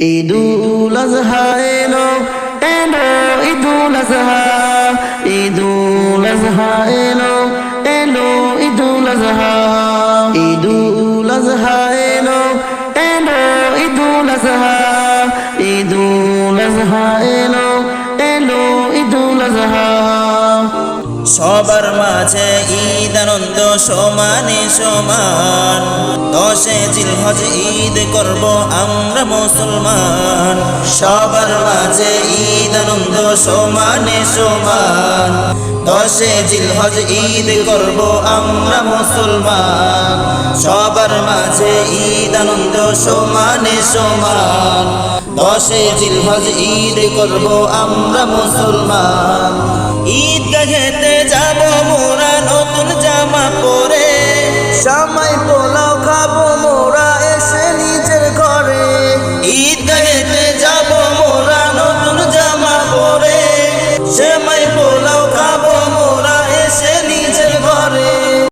ঈদুল আজহা এলো। এলো ঈদুল আজহা ঈদুল আজহা এলো। এলো ঈদুল আজহা ঈদুল আজহা এলো। এলো ঈদুল আজহা ঈদুল আজহা এলো। এলো ঈদুল আজহা। সবার মাঝে ঈদ আনন্দ সমানে সমান। দশে জিলহজ ঈদ করব আমরা মুসলমান। সবার মাঝে ঈদ আনন্দ সমানে সমান। দশে জিলহজ ঈদ করব আমরা মুসলমান। সবার মাঝে ঈদ আনন্দ সমানে সমান। দশে জিলহজ ঈদ করব আমরা মুসলমান। ঈদ গাহেতে যাব মোরা নতুন জামা